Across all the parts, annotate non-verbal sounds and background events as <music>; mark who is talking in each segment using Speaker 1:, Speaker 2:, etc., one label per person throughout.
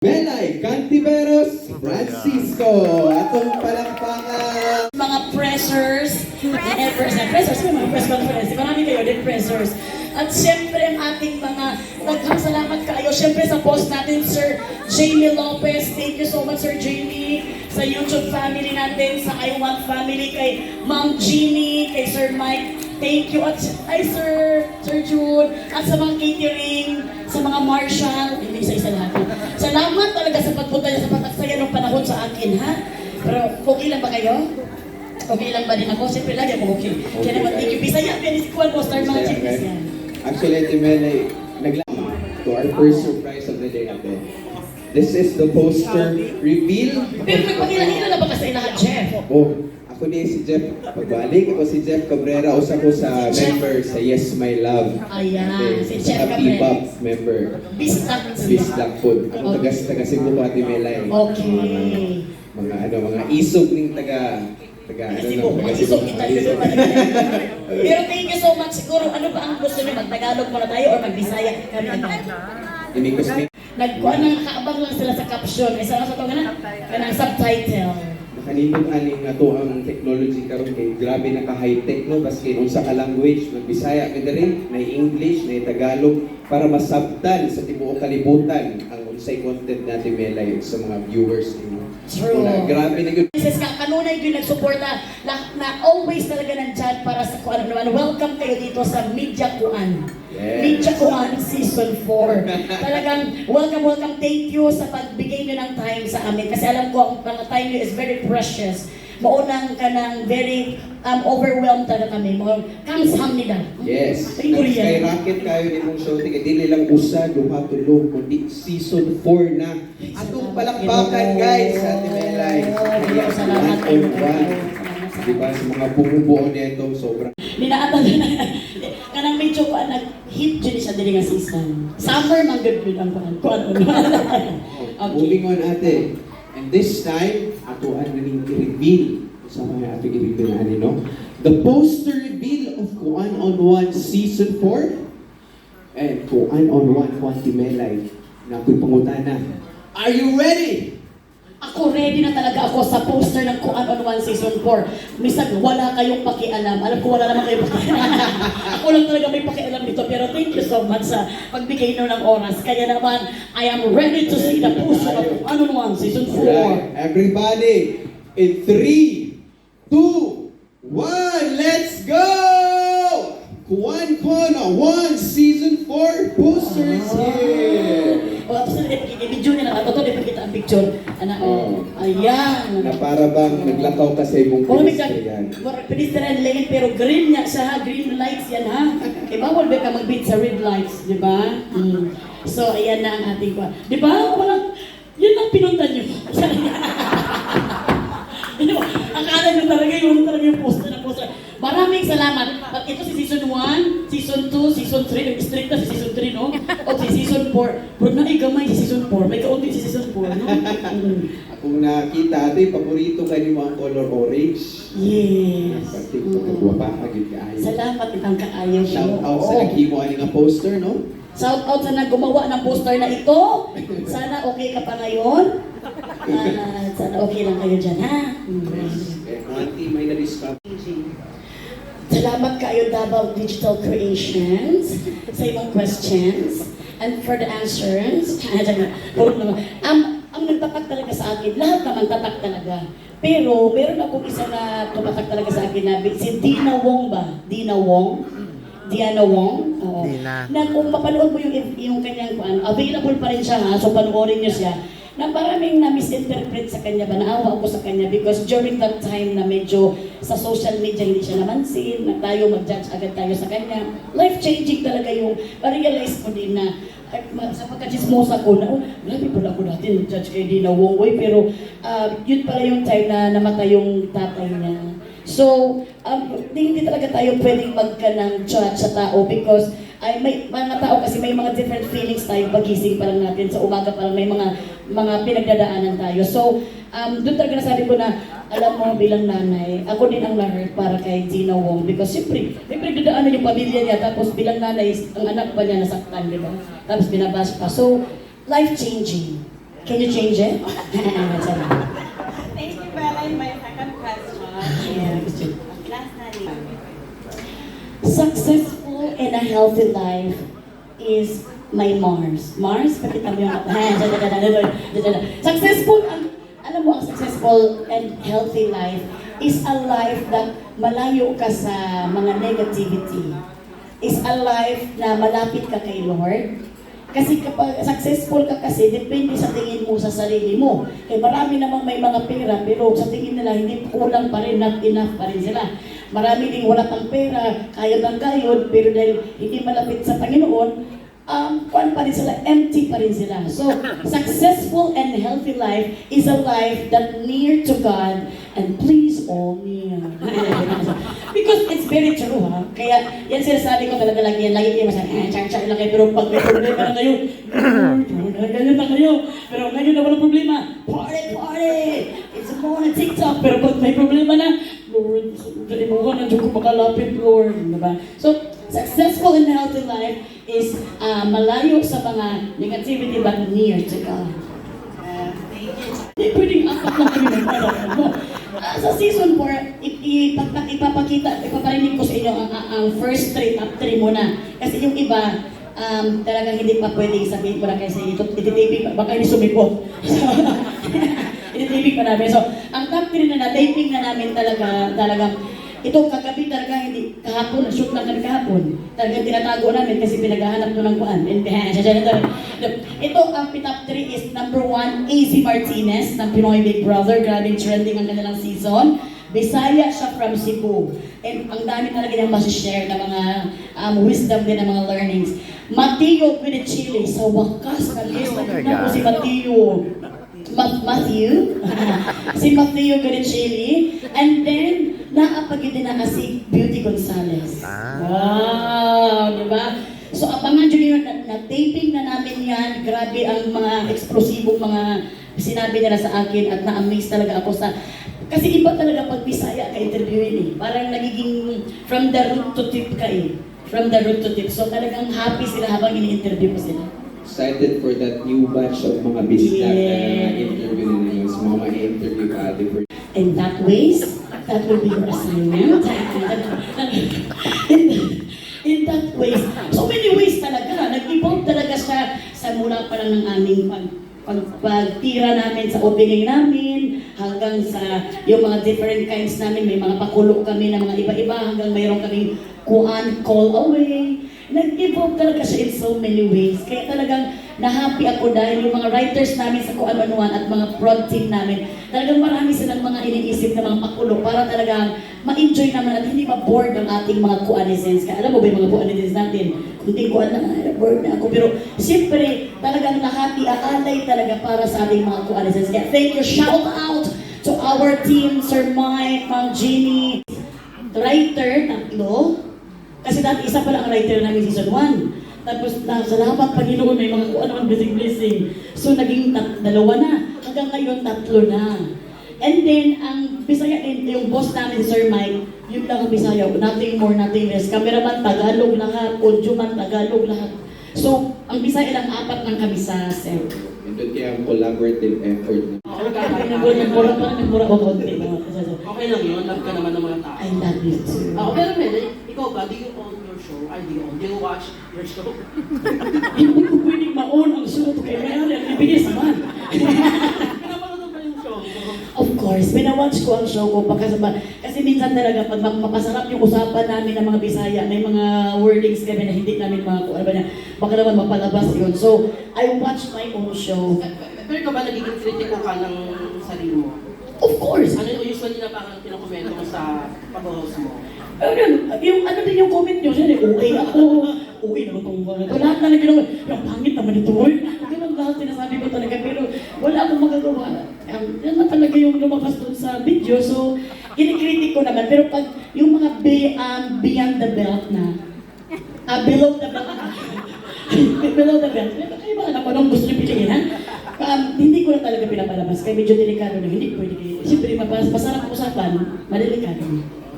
Speaker 1: Belay Cantiveros Francisco. Atong palakpakan.
Speaker 2: mga pressers, and press, pressers, may mga press conference, marami kayo din pressers. At siyempre ang ating mga daghang salamat kayo. Siyempre sa post natin, Sir Jamie Lopez. Thank you so much, Sir Jamie. Sa YouTube family natin, sa I Want family, kay Ma'am Jeannie, kay Sir Mike. Thank you. At ay, Sir, Sir Jude. At sa mga catering, sa mga marshal, hindi isa-isa lahat. Salamat talaga sa pagpunta niya sa pataksaya ng panahon sa akin, ha? Pero okay lang ba kayo? Okay lang ba din ako? Siyempre lagi ako okay. Kaya naman, thank you. Bisaya, pero si Kuan po, star yan.
Speaker 1: Actually, Ate Melay, naglang to our first surprise of the day ate. This is the poster reveal.
Speaker 2: Pero magpakilala na ba kasi lahat, Jeff?
Speaker 1: Oh, ako ni si Jeff. Pagbalik ako si Jeff Cabrera. Usa ko sa
Speaker 2: Si Jeff.
Speaker 1: member sa Yes My Love.
Speaker 2: Ayan, si Jeff
Speaker 1: Sa
Speaker 2: Cabrera.
Speaker 1: Bebop member.
Speaker 2: Bistak.
Speaker 1: Bislang Food. Ang taga taga Cebu ko Ate Melay.
Speaker 2: Okay.
Speaker 1: Mga ano, mga isog ning taga taga ano
Speaker 2: Kasi
Speaker 1: no,
Speaker 2: po,
Speaker 1: taga
Speaker 2: mag-isog
Speaker 1: Cebu.
Speaker 2: kita dito. <laughs> Pero thank you so much. Siguro, ano ba ang gusto niyo? Mag-Tagalog muna tayo or mag-Bisaya? Kami agad.
Speaker 1: Inimikos ni
Speaker 2: Nagkuha ng nakaabang lang sila sa caption. Isa lang sa ito ganun. Kanang subtitle.
Speaker 1: Makanindot aning nga to ang technology karon kay grabe na ka high tech no baski unsa ka language mag Bisaya ka diri na English na Tagalog para masabtan sa tibuok kalibutan ang unsay content natin melay sa mga viewers nimo.
Speaker 2: True.
Speaker 1: Na, grabe na gyud
Speaker 2: Mrs. Ka, kanunay yung nagsuporta na, na always talaga nandyan para sa kuan naman. Welcome kayo dito sa Media Kuan.
Speaker 1: Yes.
Speaker 2: Media Kuan Season 4. Talagang welcome, welcome. Thank you sa pagbigay nyo ng time sa amin. Kasi alam ko, ang mga time nyo is very precious. Maunang ka ng very um, overwhelmed talaga kami. Mga kamsham nila.
Speaker 1: Yes.
Speaker 2: Ay, Korean.
Speaker 1: Skyrocket kayo ni mong show tingin dili lang usa duha tulo kundi season 4 na. Atong palakpakan guys sa Ate Melay.
Speaker 2: Oh, salamat
Speaker 1: one. Diba sa mga bumubuo nito sobrang
Speaker 2: Ninaatan na kanang medyo ko nag-hit dyan siya dili nga season. Summer man good good ang kuan. Kuan ano. Okay.
Speaker 1: Moving on ate. And this time, ato ang naning i-reveal sa mga ating i-reveal na no? The poster reveal of Kuan on One Season 4 and Kuan on One Quanti Melay na ako'y pangutana. Are you ready?
Speaker 2: Ako ready na talaga ako sa poster ng Kuan on One Season 4. Minsan wala kayong pakialam. Alam ko wala naman kayong pakialam. <laughs> ako lang talaga may pakialam dito. Pero thank you so much sa pagbigay nyo ng oras. Kaya naman, I am ready to see the poster of Kuan on One Season 4.
Speaker 1: Alright, everybody, in 3, 2, 1, let's go! Kuan on One Season 4 poster is here!
Speaker 2: O, tapos na i-video nila. At ito, di kita ang picture. Ana, oh. Ayan.
Speaker 1: Na para bang naglakaw ka sa
Speaker 2: may kan,
Speaker 1: pedestrian.
Speaker 2: pedestrian lane, pero green niya siya ha, green lights yan ha. Eh, bawal ba ka mag-beat sa red lights, di ba? Mm. So, ayan na ang ating kwa. Di ba? Walang, yun ang pinunta niyo. <laughs> Akala niyo talaga yun talaga yung poster na poster. Maraming salamat. At ito si season 1, season 2, season 3, strict na si season 3, no? O si season 4. Bro, na gamay si season 4. May kaunti si season 4, no? Mm. <laughs>
Speaker 1: Akong nakita ate, paborito ka ni mga color orange.
Speaker 2: Yes.
Speaker 1: Pati
Speaker 2: Mm.
Speaker 1: pagkagwapa ka gid kaayo.
Speaker 2: Salamat itang siya.
Speaker 1: Shout out sa naghimo ani nga poster no.
Speaker 2: Shout out sa naggumawa ng poster na ito. <laughs> Sana okay ka pa ngayon. <laughs> Ah, sana okay lang kayo dyan, ha?
Speaker 1: Eh, auntie, may na-discover.
Speaker 2: Salamat kayo Davao Digital Creations sa imong questions and for the answers. <laughs> Naman. Ang, nagtatak talaga sa akin, lahat naman tatak talaga. Pero meron akong isa na tumatak talaga sa akin na si Dina Wong ba? Dina Wong? Diana Wong? Oo.
Speaker 3: Dina.
Speaker 2: Na kung papanood mo yung, yung kanyang ano, available pa rin siya ha, so panoorin niyo siya na maraming na misinterpret sa kanya ba, naawa ako sa kanya because during that time na medyo sa social media hindi siya namansin, na tayo mag-judge agad tayo sa kanya. Life-changing talaga yung, ma-realize ko din na sa pagkachismosa ko na, oh, grabe pala ako dati nag-judge kay Dina Wongway, pero ah, yun pala yung time na namatay yung tatay niya. So, um, hindi, hindi talaga tayo pwedeng magka ng judge sa tao because ay may mga tao kasi may mga different feelings tayo pagising pa lang natin sa umaga pa lang may mga mga pinagdadaanan tayo. So, um, doon talaga nasabi ko na alam mo bilang nanay, ako din ang na-hurt para kay Gina Wong because siyempre, may pinagdadaanan yung pamilya niya tapos bilang nanay, ang anak pa niya nasaktan, di ba? Tapos binabash pa. So, life-changing. Can you change it?
Speaker 3: Thank you, Bella. My second question.
Speaker 2: Yeah.
Speaker 3: Last na rin.
Speaker 2: And a healthy life is my Mars. Mars, pakita mo yung Successful, ang, alam mo, ang successful and healthy life is a life that malayo ka sa mga negativity. Is a life na malapit ka kay Lord. Kasi kapag successful ka kasi, depende sa tingin mo sa sarili mo. Eh marami namang may mga pera, pero sa tingin nila hindi kulang pa rin, not enough pa rin sila. Marami ding wala pang pera, kaya ng kayod, pero dahil hindi malapit sa Panginoon, um, kwan pa rin sila, empty pa rin sila. So, <laughs> successful and healthy life is a life that near to God and please all near. <laughs> Because it's very true, ha? Kaya, yan sinasabi ko talaga lagi yan. Lagi kayo masabi, eh, char-char lang kayo, pero pag may problema na kayo, ganyan na kayo. Pero ngayon na walang problema, party, party! It's more on TikTok, pero pag may problema na, Lord, dali mo ko, nandiyo ko makalapit, Lord. Diba? So, successful and healthy life is uh, malayo sa mga negativity but near to God.
Speaker 3: Uh.
Speaker 2: Hindi pwedeng apat lang kami ng palaman mo. Ah, sa season 4, ipapa- ipapakita, ipaparinig ko sa inyo ang, ang, first three, top 3 muna. Kasi yung iba, um, talagang hindi pa pwedeng sabihin ko na kasi ito, ititaping, baka hindi sumipot. <laughs> ititaping pa namin. So, ang top 3 na na-taping na namin talaga, talagang, ito kagabi talaga, hindi, kahapon, shoot lang kami kahapon. Talagang tinatago namin kasi pinaghahanap ko ng kuan. And Ito, ang top 3 is number 1, AC Martinez ng Pinoy Big Brother. Grabing trending ang kanilang season. Bisaya siya from Cebu. And ang dami talaga niyang masishare na mga um, wisdom din ng mga learnings. Mateo Chile Sa wakas, na tignan ko si Mateo. Ma- Matthew, <laughs> si Matthew Garichili, and then naapagyo din na si Beauty Gonzalez. Wow, di ba? So abangan nyo yun, na- na-taping na namin yan, grabe ang mga eksplosibong mga sinabi nila sa akin at na-amaze talaga ako sa kasi iba talaga pag Bisaya ka interviewin eh. Parang nagiging from the root to tip ka eh. From the root to tip. So talagang happy sila habang ini-interview ko sila.
Speaker 1: Excited for that new batch of mga bisita
Speaker 2: Yeah.
Speaker 1: na interview na ngayon. Sa mga ma-interview ka ate for
Speaker 2: In that ways, that will be your assignment. in, in that ways, so many ways talaga. Nag-evolve talaga siya sa mula pa lang ng aming pag, pag, pagtira namin sa opening namin, hanggang sa yung mga different kinds namin, may mga pakulo kami ng mga iba-iba, hanggang mayroon kaming kuan, call away. Nag-evolve talaga siya in so many ways. Kaya talagang na-happy ako dahil yung mga writers namin sa Manuan at mga prod team namin, talagang marami silang mga iniisip na mga pakulo para talagang ma-enjoy naman at hindi ma-bored ang ating mga kuanisens. Kaya alam mo ba yung mga kuanisens natin? Kunting kuan na, bored na ako. Pero siyempre, talagang nahati, aalay talaga para sa ating mga kuanisens. Kaya thank you, shout out to our team, Sir Mike, Ma'am Jeannie, writer, tatlo, kasi dati isa pa lang ang writer namin season 1. Tapos na, salamat Panginoon, may mga kung ano blessing blessing. So naging tat, dalawa na. Hanggang ngayon, tatlo na. And then, ang Bisaya yung boss namin, si Sir Mike, yun lang ang Bisaya. Nothing more, nothing less. Cameraman, Tagalog lahat. Audio man, Tagalog lahat. So, ang Bisaya lang, apat lang kami sa set.
Speaker 1: And doon kaya ang collaborative effort na
Speaker 2: Nagmura pa, nagmura ko konti.
Speaker 4: Okay lang yun, love ka naman ng mga tao.
Speaker 2: I love you too.
Speaker 4: Ako, pero ikaw ba, do you own your show? Ay, do you own? Do you watch your show? <laughs>
Speaker 2: Hindi ko pwedeng ma-own ang show ko kay Mary. Ang ibilis man.
Speaker 4: Pinapanood ba yung show?
Speaker 2: Of course, pinawatch ko ang show ko kasi, kasi minsan talaga pag ma- mapasarap yung usapan namin ng mga Bisaya, may mga wordings kami na hindi namin mga kung ano ba na, baka naman mapalabas yun. So, I watch my own show.
Speaker 4: Pero ikaw ba nagiging kritiko ka ng sarili mo?
Speaker 2: Of course.
Speaker 4: Ano yung usually na parang pinakomento mo sa pag-host mo?
Speaker 2: Pero yun, yung ano din yung comment nyo, siya okay ako, okay naman itong mga ito. Lahat na lang ginawa, yung pangit naman ito, oy. Ganun lahat sinasabi ko talaga, pero wala akong magagawa. Um, yan na talaga yung lumabas doon sa video, so kinikritik ko naman. Pero pag yung mga be, um, beyond the belt na, ah, below the belt na, <laughs> below the belt, kayo ba alam ko gusto nyo piliin, ha? Um, hindi ko na talaga pinapalabas, kaya medyo delikado na, hindi pwede kayo. Siyempre, masarap usapan, madelikado.
Speaker 4: Pero yung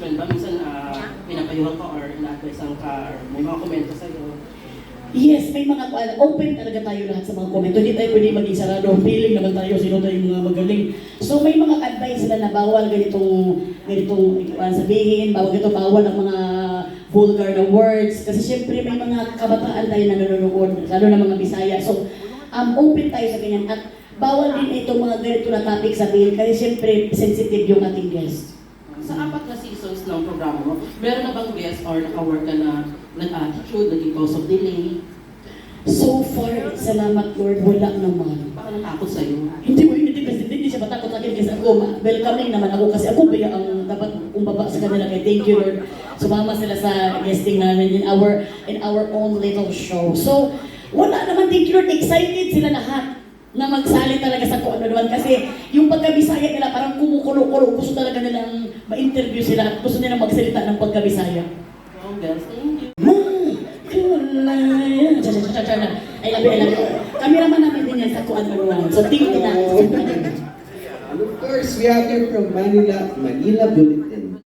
Speaker 4: management ba, minsan uh, pinapayuhan ka or ina-advisean ka or may mga komento sa'yo?
Speaker 2: Yes, may mga kuan. Open talaga tayo lahat sa mga komento. Hindi tayo pwede maging sarado. Feeling naman tayo, sino tayong mga magaling. So may mga advice sila na bawal ganitong, ganitong kuan sabihin, bawal ganito, bawal ang mga vulgar na words. Kasi syempre may mga kabataan tayo na nanonood, lalo na mga Bisaya. So um, open tayo sa ganyan. At bawal din itong mga ganito na topic sabihin kasi syempre sensitive yung ating guest.
Speaker 4: Sa apat na seasons ng programa mo, meron na bang guest or naka-work ka na nag-attitude, naging cause of delay?
Speaker 2: So far, salamat Lord, wala naman.
Speaker 4: Baka natakot sa'yo.
Speaker 2: Hindi mo hindi hindi, hindi siya matakot akin kasi ako welcoming naman ako kasi ako ba ang dapat umbaba sa kanila kay thank you Lord. Sumama sila sa guesting namin in our in our own little show. So wala naman thank you Lord excited sila lahat na magsali talaga sa kung ano naman kasi yung pagkabisaya nila parang kumukulo-kulo gusto talaga nilang ma-interview sila at gusto nilang magsalita ng pagkabisaya.
Speaker 4: Oh, girls, thank you.
Speaker 2: Kulay. Cha, cha, cha, cha, cha. I love you, I love you. Cameraman namin din yan sa kuan manuan. So, tingin na.
Speaker 1: And of course, we have here from Manila, Manila Bulletin.